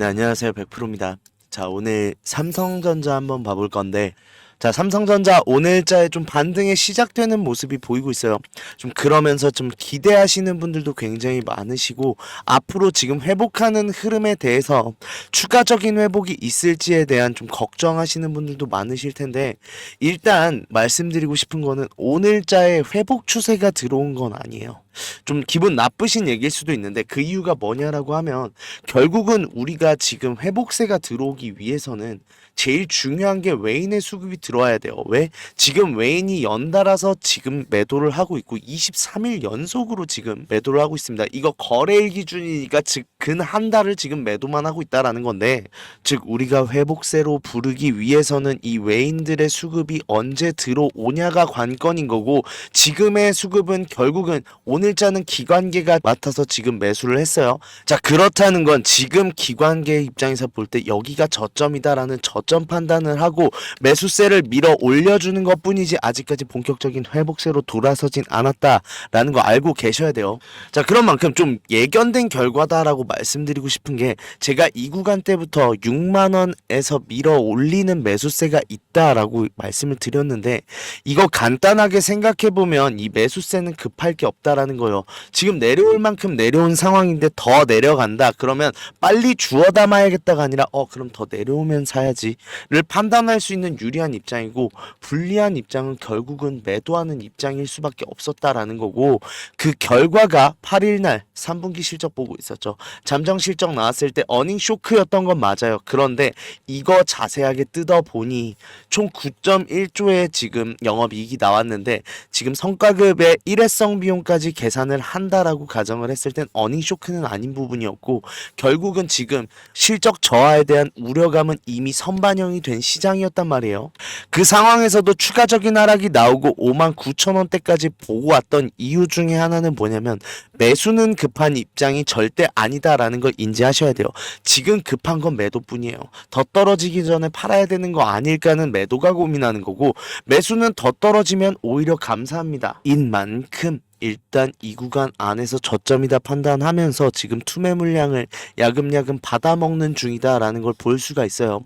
네, 안녕하세요. 100%입니다. 자, 오늘 삼성전자 한번 봐볼 건데, 자, 삼성전자 오늘자에 좀 반등이 시작되는 모습이 보이고 있어요. 좀 그러면서 좀 기대하시는 분들도 굉장히 많으시고, 앞으로 지금 회복하는 흐름에 대해서 추가적인 회복이 있을지에 대한 좀 걱정하시는 분들도 많으실 텐데, 일단 말씀드리고 싶은 거는 오늘자에 회복 추세가 들어온 건 아니에요. 좀 기분 나쁘신 얘기일 수도 있는데 그 이유가 뭐냐라고 하면 결국은 우리가 지금 회복세가 들어오기 위해서는 제일 중요한 게 외인의 수급이 들어 와야 돼요. 왜? 지금 외인이 연달아서 지금 매도를 하고 있고 23일 연속으로 지금 매도를 하고 있습니다. 이거 거래일 기준이니까 즉 근 한 달을 지금 매도만 하고 있다라는 건데 즉 우리가 회복세로 부르기 위해서는 이 외인들의 수급이 언제 들어오냐가 관건인 거고 지금의 수급은 결국은 오늘자는 기관계가 맡아서 지금 매수를 했어요. 자 그렇다는 건 지금 기관계 입장에서 볼 때 여기가 저점이다라는 저점 판단을 하고 매수세를 밀어 올려주는 것 뿐이지 아직까지 본격적인 회복세로 돌아서진 않았다라는 거 알고 계셔야 돼요. 자 그런 만큼 좀 예견된 결과다라고 말씀드리고 싶은 게 제가 이 구간 때부터 6만 원에서 밀어 올리는 매수세가 있다라고 말씀을 드렸는데 이거 간단하게 생각해 보면 이 매수세는 급할 게 없다라는 거예요. 지금 내려올 만큼 내려온 상황인데 더 내려간다. 그러면 빨리 주워 담아야겠다가 아니라 어 그럼 더 내려오면 사야지를 판단할 수 있는 유리한 입장 이고 불리한 입장은 결국은 매도하는 입장일 수밖에 없었다라는 거고 그 결과가 8일 날 3분기 실적 보고 있었죠. 잠정 실적 나왔을 때 어닝 쇼크였던 건 맞아요. 그런데 이거 자세하게 뜯어 보니 총 9.1조의 지금 영업이익이 나왔는데 지금 성과급의 일회성 비용까지 계산을 한다라고 가정을 했을 땐 어닝 쇼크는 아닌 부분이었고 결국은 지금 실적 저하에 대한 우려감은 이미 선반영이 된 시장이었단 말이에요. 그 상황에서도 추가적인 하락이 나오고 5만 9천 원대까지 보고 왔던 이유 중에 하나는 뭐냐면 매수는 급한 입장이 절대 아니다라는 걸 인지하셔야 돼요. 지금 급한 건 매도뿐이에요. 더 떨어지기 전에 팔아야 되는 거 아닐까는 매도가 고민하는 거고 매수는 더 떨어지면 오히려 감사합니다. 인 만큼 일단 이 구간 안에서 저점이다 판단하면서 지금 투매 물량을 야금야금 받아먹는 중이다라는 걸 볼 수가 있어요.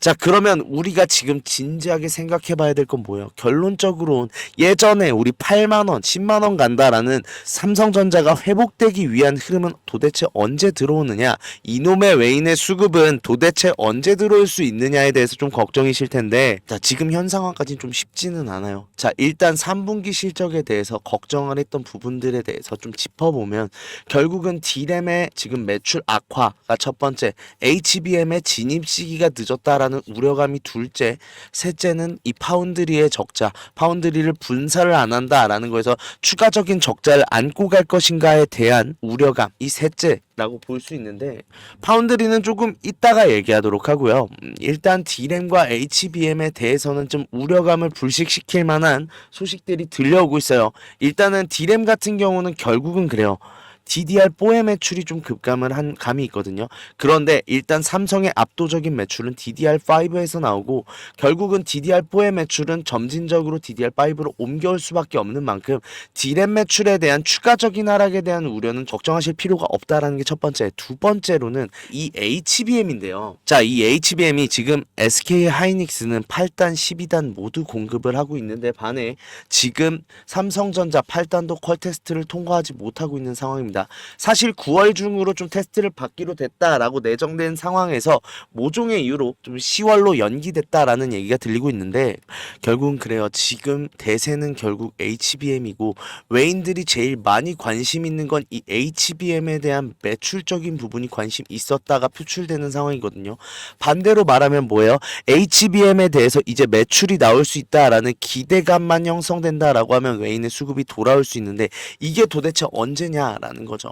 자, 그러면 우리가 지금 진지하게 생각해 봐야 될 건 뭐예요? 결론적으로는 예전에 우리 8만 원, 10만 원 간다라는 삼성전자가 회복되기 위한 흐름은 도대체 언제 들어오느냐? 이놈의 외인의 수급은 도대체 언제 들어올 수 있느냐에 대해서 좀 걱정이실 텐데, 자, 지금 현 상황까지는 좀 쉽지는 않아요. 자, 일단 3분기 실적에 대해서 걱정을 했던 부분들에 대해서 좀 짚어보면, 결국은 D램의 지금 매출 악화가 첫 번째, HBM의 진입 시기가 늦었다라는 우려감이 둘째, 셋째는 이 파운드리의 적자, 파운드리를 분사를 안 한다라는 거에서 추가적인 적자를 안고 갈 것인가에 대한 우려감, 이 셋째. 라고 볼 수 있는데 파운드리는 조금 이따가 얘기하도록 하고요. 음, 일단 D램과 HBM에 대해서는 좀 우려감을 불식시킬 만한 소식들이 들려오고 있어요. 일단은 D램 같은 경우는 결국은 그래요. DDR4의 매출이 좀 급감을 한 감이 있거든요. 그런데 일단 삼성의 압도적인 매출은 DDR5에서 나오고 결국은 DDR4의 매출은 점진적으로 DDR5로 옮겨올 수밖에 없는 만큼 D램 매출에 대한 추가적인 하락에 대한 우려는 걱정하실 필요가 없다라는 게 첫 번째. 두 번째로는 이 HBM인데요. 자, 이 HBM이 지금 SK 하이닉스는 8단, 12단 모두 공급을 하고 있는데 반해 지금 삼성전자 8단도 퀄 테스트를 통과하지 못하고 있는 상황입니다. 사실 9월 중으로 좀 테스트를 받기로 됐다라고 내정된 상황에서 모종의 이유로 좀 10월로 연기됐다라는 얘기가 들리고 있는데 결국은 그래요. 지금 대세는 결국 HBM이고 외인들이 제일 많이 관심 있는 건 이 HBM에 대한 매출적인 부분이 관심 있었다가 표출되는 상황이거든요. 반대로 말하면 뭐예요? HBM에 대해서 이제 매출이 나올 수 있다라는 기대감만 형성된다라고 하면 외인의 수급이 돌아올 수 있는데 이게 도대체 언제냐라는 거죠.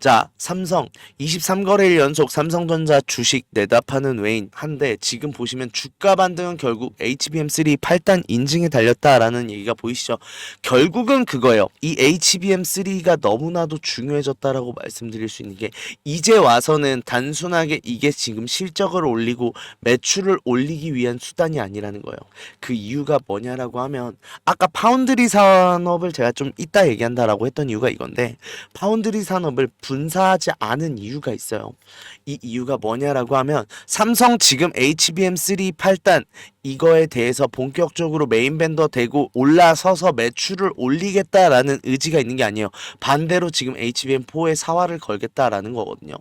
자, 삼성 23거래일 연속 삼성전자 주식 내다파는 외인 한데 지금 보시면 주가 반등은 결국 HBM3 8단 인증에 달렸다라는 얘기가 보이시죠? 결국은 그거예요. 이 HBM3가 너무나도 중요해졌다라고 말씀드릴 수 있는 게 이제 와서는 단순하게 이게 지금 실적을 올리고 매출을 올리기 위한 수단이 아니라는 거예요. 그 이유가 뭐냐라고 하면 아까 파운드리 산업을 제가 좀 이따 얘기한다라고 했던 이유가 이건데 파운 드 파운드리 산업을 분사하지 않은 이유가 있어요. 이 이유가 뭐냐라고 하면 삼성 지금 HBM3 8단 이거에 대해서 본격적으로 메인 벤더 되고 올라서서 매출을 올리겠다라는 의지가 있는 게 아니에요. 반대로 지금 HBM4에 사활을 걸겠다라는 거거든요.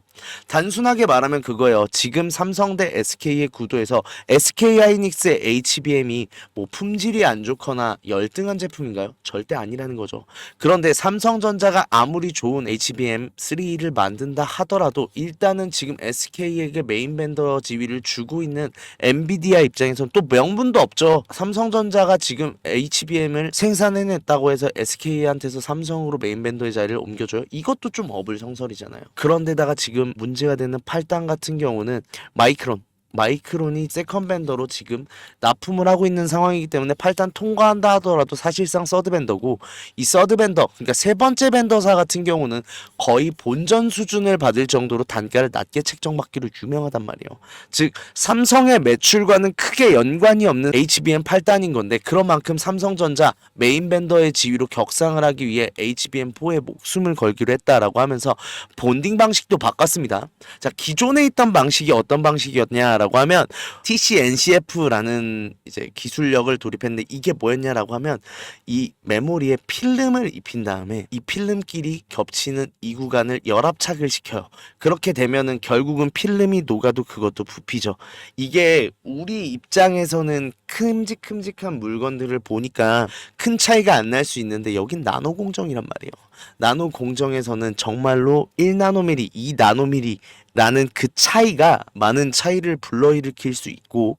단순하게 말하면 그거예요. 지금 삼성 대 SK의 구도에서 SK 하이닉스의 HBM이 뭐 품질이 안 좋거나 열등한 제품인가요? 절대 아니라는 거죠. 그런데 삼성전자가 아무리 좋은 HBM3를 만든다 하더라도 일단은 지금 SK에게 메인 벤더 지위를 주고 있는 엔비디아 입장에서는 또 명분도 없죠. 삼성전자가 지금 HBM을 생산해냈다고 해서 SK한테서 삼성으로 메인 벤더의 자리를 옮겨줘요. 이것도 좀 어불성설이잖아요. 그런데다가 지금 문제가 되는 8단 같은 경우는 마이크론 마이크론이 세컨 벤더로 지금 납품을 하고 있는 상황이기 때문에 8단 통과한다 하더라도 사실상 서드 벤더고 이 서드 벤더 그러니까 세 번째 벤더사 같은 경우는 거의 본전 수준을 받을 정도로 단가를 낮게 책정받기로 유명하단 말이에요. 즉 삼성의 매출과는 크게 연관이 없는 HBM 8단인 건데 그런 만큼 삼성전자 메인 벤더의 지위로 격상을 하기 위해 HBM4에 목숨을 걸기로 했다라고 하면서 본딩 방식도 바꿨습니다. 자 기존에 있던 방식이 어떤 방식이었냐 라고 하면 TCNCF라는 이제 기술력을 도입했는데 이게 뭐였냐라고 하면 이 메모리에 필름을 입힌 다음에 이 필름끼리 겹치는 이 구간을 열압착을 시켜요. 그렇게 되면은 결국은 필름이 녹아도 그것도 부피죠. 이게 우리 입장에서는 큼직큼직한 물건들을 보니까 큰 차이가 안 날 수 있는데 여긴 나노 공정이란 말이에요. 나노 공정에서는 정말로 1나노미리, 2나노미리 라는 그 차이가 많은 차이를 불러일으킬 수 있고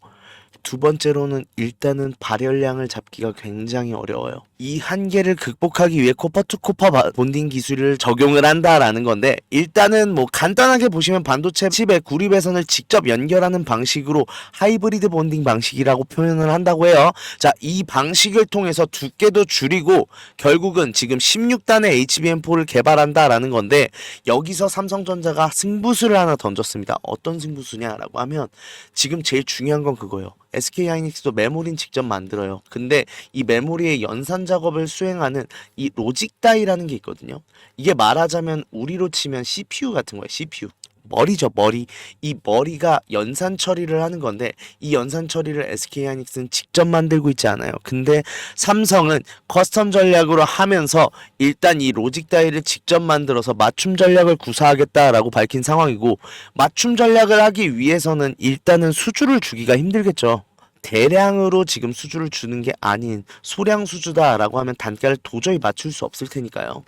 두 번째로는 일단은 발열량을 잡기가 굉장히 어려워요. 이 한계를 극복하기 위해 코파 투 코파 바- 본딩 기술을 적용을 한다라는 건데 일단은 뭐 간단하게 보시면 반도체 칩의 구립배선을 직접 연결하는 방식으로 하이브리드 본딩 방식이라고 표현을 한다고 해요. 자, 이 방식을 통해서 두께도 줄이고 결국은 지금 16단의 HBM4를 개발한다라는 건데 여기서 삼성전자가 승부수를 하나 던졌습니다. 어떤 승부수냐라고 하면 지금 제일 중요한 건 그거예요. SK 하이닉스도 메모리는 직접 만들어요. 근데 이 메모리의 연산 작업을 수행하는 이 로직 다이라는 게 있거든요. 이게 말하자면 우리로 치면 CPU 같은 거예요. CPU. 머리죠, 머리. 이 머리가 연산 처리를 하는 건데 이 연산 처리를 SK 하이닉스는 직접 만들고 있지 않아요. 근데 삼성은 커스텀 전략으로 하면서 일단 이 로직 다이를 직접 만들어서 맞춤 전략을 구사하겠다라고 밝힌 상황이고 맞춤 전략을 하기 위해서는 일단은 수주를 주기가 힘들겠죠. 대량으로 지금 수주를 주는 게 아닌 소량 수주다라고 하면 단가를 도저히 맞출 수 없을 테니까요.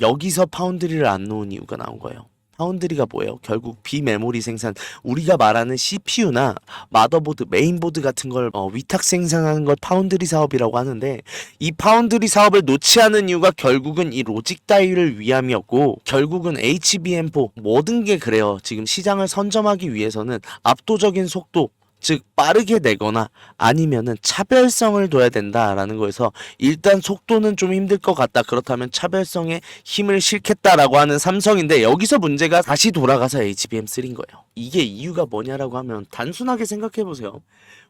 여기서 파운드리를 안 놓은 이유가 나온 거예요. 파운드리가 뭐예요? 결국 비메모리 생산 우리가 말하는 CPU나 마더보드, 메인보드 같은 걸 어, 위탁 생산하는 걸 파운드리 사업이라고 하는데 이 파운드리 사업을 놓지 않은 이유가 결국은 이 로직 다이를 위함이었고 결국은 HBM4 모든 게 그래요. 지금 시장을 선점하기 위해서는 압도적인 속도 즉 빠르게 내거나 아니면은 차별성을 둬야 된다라는 거에서 일단 속도는 좀 힘들 것 같다. 그렇다면 차별성에 힘을 실겠다라고 하는 삼성인데 여기서 문제가 다시 돌아가서 HBM3인 거예요. 이게 이유가 뭐냐라고 하면 단순하게 생각해 보세요.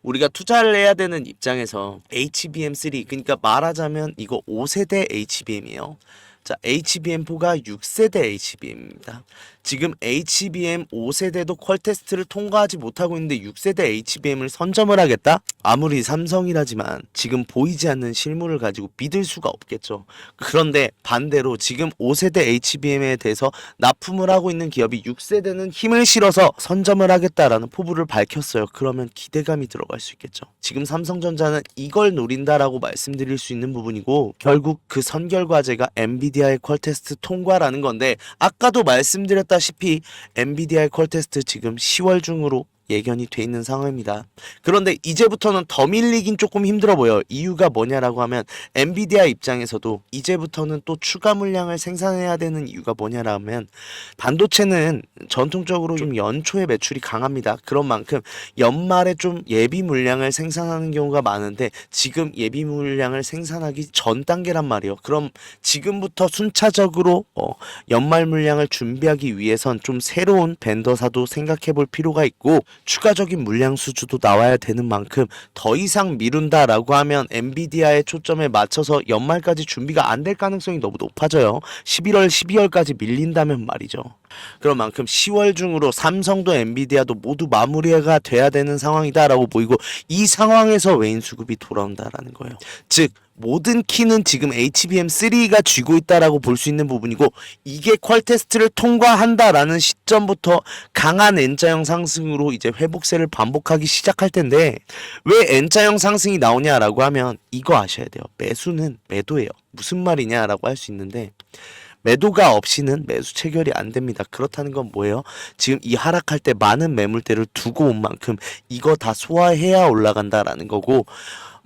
우리가 투자를 해야 되는 입장에서 HBM3 그러니까 말하자면 이거 5세대 HBM이에요 자, HBM4가 6세대 HBM입니다. 지금 HBM 5세대도 퀄 테스트를 통과하지 못하고 있는데 6세대 HBM을 선점을 하겠다? 아무리 삼성이라지만 지금 보이지 않는 실물을 가지고 믿을 수가 없겠죠. 그런데 반대로 지금 5세대 HBM에 대해서 납품을 하고 있는 기업이 6세대는 힘을 실어서 선점을 하겠다라는 포부를 밝혔어요. 그러면 기대감이 들어갈 수 있겠죠. 지금 삼성전자는 이걸 노린다라고 말씀드릴 수 있는 부분이고 결국 그 선결 과제가 엔비디아 의퀄 테스트 통과라는 건데 아까도 말씀드렸다시피 엔비디아의 퀄 테스트 지금 10월 중으로 예견이 돼 있는 상황입니다. 그런데 이제부터는 더 밀리긴 조금 힘들어 보여. 이유가 뭐냐라고 하면 엔비디아 입장에서도 이제부터는 또 추가 물량을 생산해야 되는 이유가 뭐냐라면 반도체는 전통적으로 좀 연초에 매출이 강합니다. 그런 만큼 연말에 좀 예비 물량을 생산하는 경우가 많은데 지금 예비 물량을 생산하기 전 단계란 말이에요. 그럼 지금부터 순차적으로 어, 연말 물량을 준비하기 위해선 좀 새로운 벤더사도 생각해 볼 필요가 있고 추가적인 물량 수주도 나와야 되는 만큼 더 이상 미룬다라고 하면 엔비디아의 초점에 맞춰서 연말까지 준비가 안 될 가능성이 너무 높아져요. 11월, 12월까지 밀린다면 말이죠. 그런 만큼 10월 중으로 삼성도 엔비디아도 모두 마무리가 돼야 되는 상황이다라고 보이고 이 상황에서 외인 수급이 돌아온다라는 거예요. 즉 모든 키는 지금 HBM3가 쥐고 있다라고 볼 수 있는 부분이고 이게 퀄 테스트를 통과한다라는 시점부터 강한 N자형 상승으로 이제 회복세를 반복하기 시작할 텐데 왜 N자형 상승이 나오냐라고 하면 이거 아셔야 돼요. 매수는 매도예요. 무슨 말이냐라고 할 수 있는데 매도가 없이는 매수 체결이 안 됩니다. 그렇다는 건 뭐예요? 지금 이 하락할 때 많은 매물대를 두고 온 만큼 이거 다 소화해야 올라간다라는 거고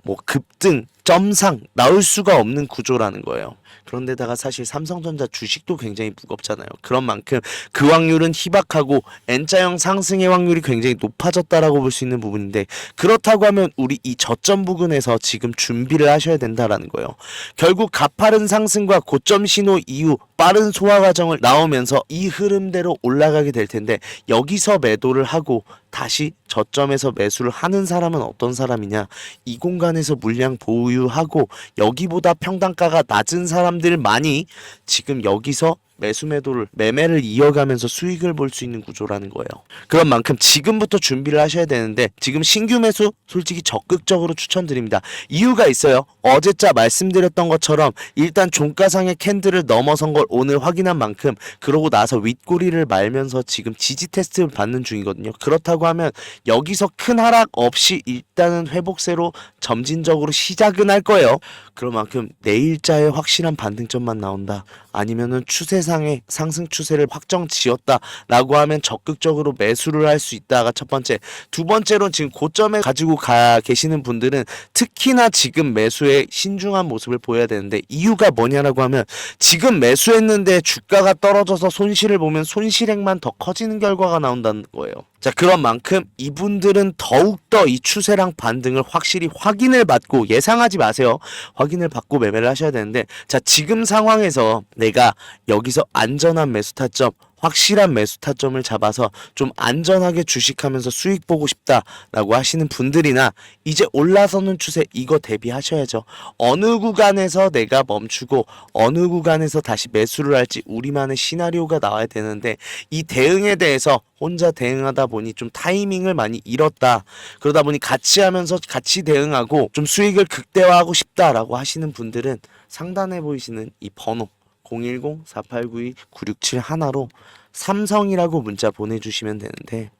뭐 급등, 점상 나올 수가 없는 구조라는 거예요. 그런데다가 사실 삼성전자 주식도 굉장히 무겁잖아요. 그런 만큼 그 확률은 희박하고 N자형 상승의 확률이 굉장히 높아졌다라고 볼 수 있는 부분인데 그렇다고 하면 우리 이 저점 부근에서 지금 준비를 하셔야 된다라는 거예요. 결국 가파른 상승과 고점 신호 이후 빠른 소화 과정을 나오면서 이 흐름대로 올라가게 될 텐데 여기서 매도를 하고 다시 저점에서 매수를 하는 사람은 어떤 사람이냐 이 공간에서 물량 보유하고 여기보다 평단가가 낮은 사람 들 많이 지금 여기서 매수 매도를 매매를 이어가면서 수익을 볼 수 있는 구조라는 거예요. 그런 만큼 지금부터 준비를 하셔야 되는데 지금 신규 매수 솔직히 적극적으로 추천드립니다. 이유가 있어요. 어제자 말씀드렸던 것처럼 일단 종가상의 캔들을 넘어선 걸 오늘 확인한 만큼 그러고 나서 윗꼬리를 말면서 지금 지지 테스트를 받는 중이거든요. 그렇다고 하면 여기서 큰 하락 없이 일단은 회복세로 점진적으로 시작은 할 거예요. 그런 만큼 내일자에 확실한 반등점만 나온다. 아니면은 추세상 의 상승 추세를 확정 지었다라고 하면 적극적으로 매수를 할 수 있다가 첫 번째. 두 번째로 지금 고점에 가지고 가 계시는 분들은 특히나 지금 매수에 신중한 모습을 보여야 되는데 이유가 뭐냐라고 하면 지금 매수했는데 주가가 떨어져서 손실을 보면 손실액만 더 커지는 결과가 나온다는 거예요. 자, 그런 만큼 이분들은 더욱더 이 추세랑 반등을 확실히 확인을 받고 예상하지 마세요. 확인을 받고 매매를 하셔야 되는데, 자, 지금 상황에서 내가 여기서 안전한 매수 타점, 확실한 매수 타점을 잡아서 좀 안전하게 주식하면서 수익 보고 싶다라고 하시는 분들이나 이제 올라서는 추세 이거 대비하셔야죠. 어느 구간에서 내가 멈추고 어느 구간에서 다시 매수를 할지 우리만의 시나리오가 나와야 되는데 이 대응에 대해서 혼자 대응하다 보니 좀 타이밍을 많이 잃었다. 그러다 보니 같이 하면서 같이 대응하고 좀 수익을 극대화하고 싶다라고 하시는 분들은 상단에 보이시는 이 번호 010-4892-967 하나로 삼성이라고 문자 보내주시면 되는데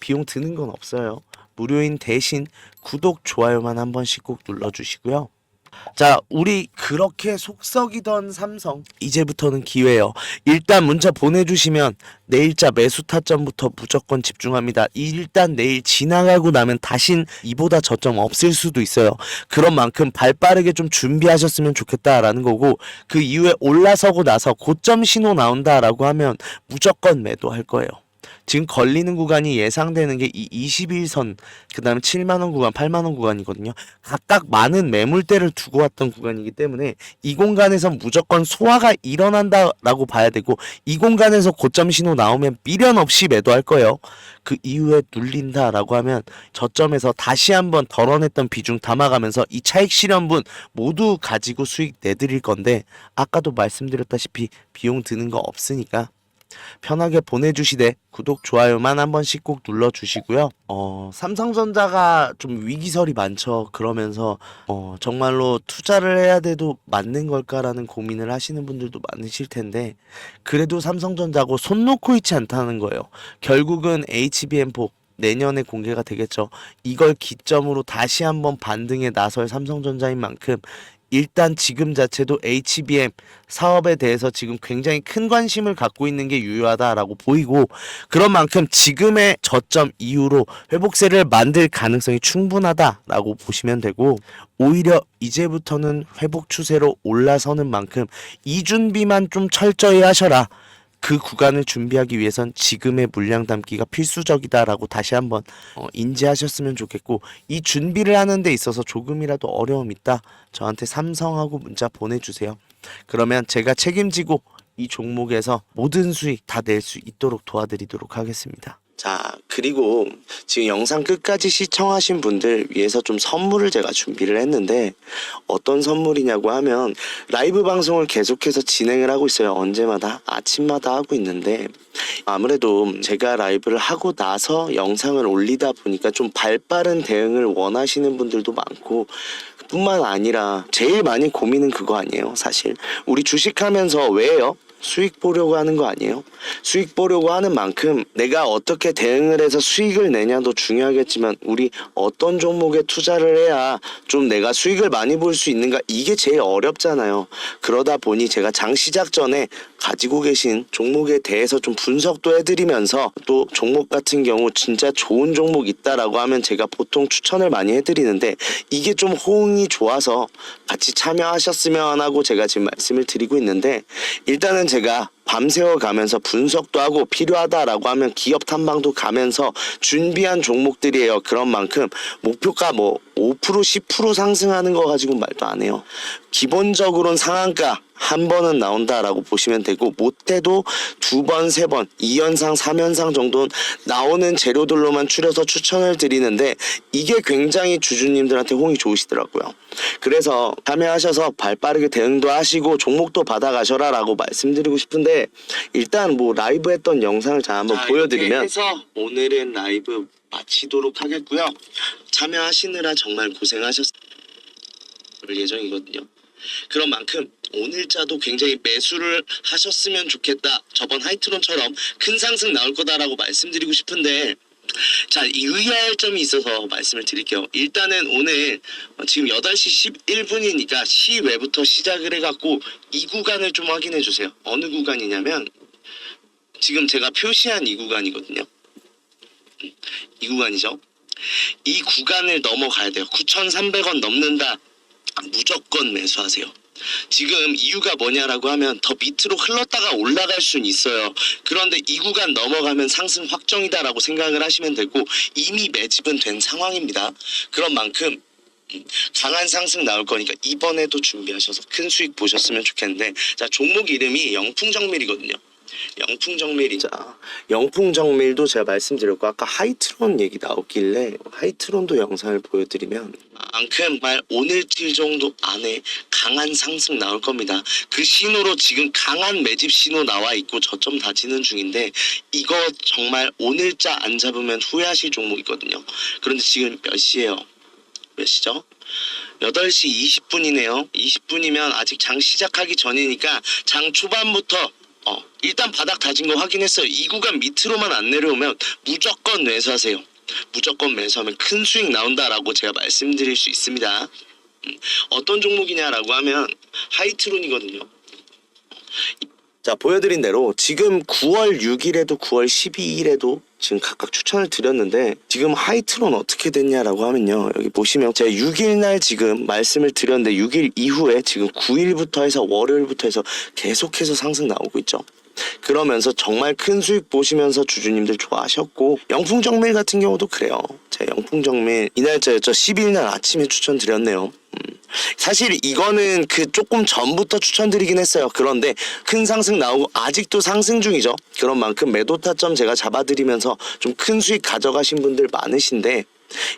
비용 드는 건 없어요. 무료인 대신 구독, 좋아요만 한 번씩 꼭 눌러주시고요. 자, 우리 그렇게 속썩이던 삼성 이제부터는 기회예요. 일단 문자 보내주시면 내일자 매수 타점부터 무조건 집중합니다. 일단 내일 지나가고 나면 다신 이보다 저점 없을 수도 있어요. 그런 만큼 발 빠르게 좀 준비하셨으면 좋겠다라는 거고 그 이후에 올라서고 나서 고점 신호 나온다라고 하면 무조건 매도할 거예요. 지금 걸리는 구간이 예상되는 게 이 21선, 그 다음에 7만원 구간, 8만원 구간이거든요. 각각 많은 매물대를 두고 왔던 구간이기 때문에 이 공간에서 무조건 소화가 일어난다라고 봐야 되고 이 공간에서 고점 신호 나오면 미련 없이 매도할 거예요. 그 이후에 눌린다라고 하면 저점에서 다시 한번 덜어냈던 비중 담아가면서 이 차익 실현분 모두 가지고 수익 내드릴 건데 아까도 말씀드렸다시피 비용 드는 거 없으니까 편하게 보내주시되 구독 좋아요만 한 번씩 꼭 눌러주시고요. 어 삼성전자가 좀 위기설이 많죠. 그러면서 어 정말로 투자를 해야 돼도 맞는 걸까라는 고민을 하시는 분들도 많으실 텐데 그래도 삼성전자고 손 놓고 있지 않다는 거예요. 결국은 HBM4 내년에 공개가 되겠죠. 이걸 기점으로 다시 한번 반등에 나설 삼성전자인 만큼 일단 지금 자체도 HBM 사업에 대해서 지금 굉장히 큰 관심을 갖고 있는 게 유효하다라고 보이고 그런 만큼 지금의 저점 이후로 회복세를 만들 가능성이 충분하다라고 보시면 되고 오히려 이제부터는 회복 추세로 올라서는 만큼 이 준비만 좀 철저히 하셔라. 그 구간을 준비하기 위해선 지금의 물량 담기가 필수적이다라고 다시 한번 어, 인지하셨으면 좋겠고 이 준비를 하는 데 있어서 조금이라도 어려움 있다 저한테 삼성하고 문자 보내주세요. 그러면 제가 책임지고 이 종목에서 모든 수익 다 낼 수 있도록 도와드리도록 하겠습니다 자, 그리고 지금 영상 끝까지 시청하신 분들 위해서 좀 선물을 제가 준비를 했는데 어떤 선물이냐고 하면 라이브 방송을 계속해서 진행을 하고 있어요. 언제마다 아침마다 하고 있는데 아무래도 제가 라이브를 하고 나서 영상을 올리다 보니까 좀 발빠른 대응을 원하시는 분들도 많고 뿐만 아니라 제일 많이 고민은 그거 아니에요. 사실 우리 주식하면서 왜요? 수익 보려고 하는 거 아니에요? 수익 보려고 하는 만큼 내가 어떻게 대응을 해서 수익을 내냐도 중요하겠지만 우리 어떤 종목에 투자를 해야 좀 내가 수익을 많이 볼 수 있는가 이게 제일 어렵잖아요. 그러다 보니 제가 장 시작 전에 가지고 계신 종목에 대해서 좀 분석도 해드리면서 또 종목 같은 경우 진짜 좋은 종목 있다라고 하면 제가 보통 추천을 많이 해드리는데 이게 좀 호응이 좋아서 같이 참여하셨으면 하고 제가 지금 말씀을 드리고 있는데 일단은 제가 밤새워 가면서 분석도 하고 필요하다라고 하면 기업 탐방도 가면서 준비한 종목들이에요. 그런 만큼 목표가 뭐 5% 10% 상승하는 거 가지고 말도 안 해요. 기본적으로는 상한가 한 번은 나온다라고 보시면 되고 못해도 두 번, 세 번, 2연상, 3연상 정도는 나오는 재료들로만 추려서 추천을 드리는데 이게 굉장히 주주님들한테 홍이 좋으시더라고요. 그래서 참여하셔서 발빠르게 대응도 하시고 종목도 받아가셔라라고 말씀드리고 싶은데 일단 뭐 라이브 했던 영상을 자 한번 보여드리면 해서 오늘은 라이브 마치도록 하겠고요. 참여하시느라 정말 고생하셨을 예정이거든요. 그런 만큼 오늘자도 굉장히 매수를 하셨으면 좋겠다. 저번 하이트론처럼 큰 상승 나올 거다라고 말씀드리고 싶은데 자, 유의할 점이 있어서 말씀을 드릴게요. 일단은 오늘 어, 지금 8시 11분이니까 시외부터 시작을 해갖고 이 구간을 좀 확인해 주세요. 어느 구간이냐면 지금 제가 표시한 이 구간이거든요. 음, 이 구간이죠. 이 구간을 넘어가야 돼요. 9,300원 넘는다. 무조건 매수하세요. 지금 이유가 뭐냐라고 하면 더 밑으로 흘렀다가 올라갈 수는 있어요. 그런데 이 구간 넘어가면 상승 확정이다라고 생각을 하시면 되고 이미 매집은 된 상황입니다. 그런 만큼 음, 강한 상승 나올 거니까 이번에도 준비하셔서 큰 수익 보셨으면 좋겠는데 자 종목 이름이 영풍정밀이거든요. 영풍정밀이 자 영풍정밀도 제가 말씀드렸고 아까 하이트론 얘기 나오길래 하이트론도 영상을 보여드리면 만큼 말 오늘틀 정도 안에 강한 상승 나올 겁니다. 그 신호로 지금 강한 매집 신호 나와 있고 저점 다지는 중인데 이거 정말 오늘자 안 잡으면 후회하실 종목이거든요. 그런데 지금 몇 시예요? 몇 시죠? 8시 20분이네요. 20분이면 아직 장 시작하기 전이니까 장 초반부터 어, 일단 바닥 다진 거 확인했어요. 이 구간 밑으로만 안 내려오면 무조건 매수하세요. 무조건 매수하면 큰 수익 나온다라고 제가 말씀드릴 수 있습니다. 음, 어떤 종목이냐라고 하면 하이트론이거든요. 자 보여드린 대로 지금 9월 6일에도 9월 12일에도 지금 각각 추천을 드렸는데 지금 하이트론 어떻게 됐냐라고 하면요. 여기 보시면 제가 6일 날 지금 말씀을 드렸는데 6일 이후에 지금 9일부터 해서 월요일부터 해서 계속해서 상승 나오고 있죠 그러면서 정말 큰 수익 보시면서 주주님들 좋아하셨고 영풍정밀 같은 경우도 그래요 제가 영풍정밀 이날짜였죠 10일 날 아침에 추천드렸네요 음. 사실 이거는 그 조금 전부터 추천드리긴 했어요. 그런데 큰 상승 나오고 아직도 상승 중이죠. 그런 만큼 매도 타점 제가 잡아드리면서 좀 큰 수익 가져가신 분들 많으신데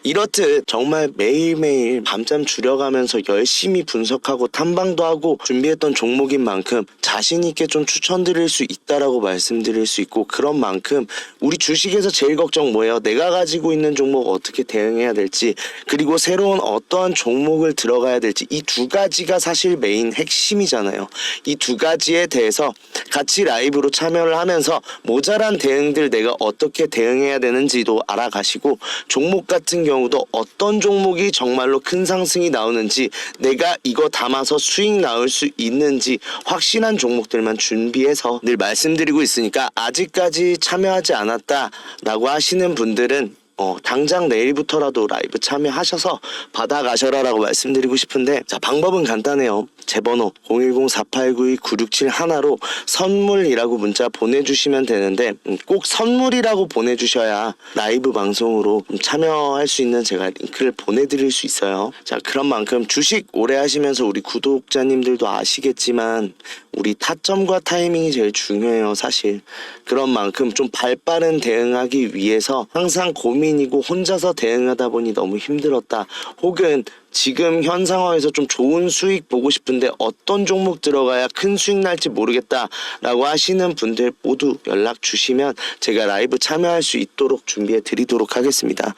이렇듯 정말 매일매일 밤잠 줄여가면서 열심히 분석하고 탐방도 하고 준비했던 종목인 만큼 자신 있게 좀 추천드릴 수 있다라고 말씀드릴 수 있고 그런 만큼 우리 주식에서 제일 걱정 뭐예요? 내가 가지고 있는 종목 어떻게 대응해야 될지 그리고 새로운 어떠한 종목을 들어가야 될지 이 두 가지가 사실 메인 핵심이잖아요. 이 두 가지에 대해서 같이 라이브로 참여를 하면서 모자란 대응들 내가 어떻게 대응해야 되는지도 알아가시고 종목 같은 경우도 어떤 종목이 정말로 큰 상승이 나오는지 내가 이거 담아서 수익 나올 수 있는지 확실한 종목들만 준비해서 늘 말씀드리고 있으니까 아직까지 참여하지 않았다라고 하시는 분들은 어, 당장 내일부터라도 라이브 참여하셔서 받아가셔라라고 말씀드리고 싶은데 자 방법은 간단해요 제 번호 010-4892-9671 하나로 선물이라고 문자 보내주시면 되는데 음, 꼭 선물이라고 보내주셔야 라이브 방송으로 좀 참여할 수 있는 제가 링크를 보내드릴 수 있어요. 자 그런 만큼 주식 오래 하시면서 우리 구독자님들도 아시겠지만 우리 타점과 타이밍이 제일 중요해요 사실 그런 만큼 좀 발빠른 대응하기 위해서 항상 고민이고 혼자서 대응하다 보니 너무 힘들었다 혹은 지금 현 상황에서 좀 좋은 수익 보고 싶은데 어떤 종목 들어가야 큰 수익 날지 모르겠다라고 하시는 분들 모두 연락 주시면 제가 라이브 참여할 수 있도록 준비해 드리도록 하겠습니다.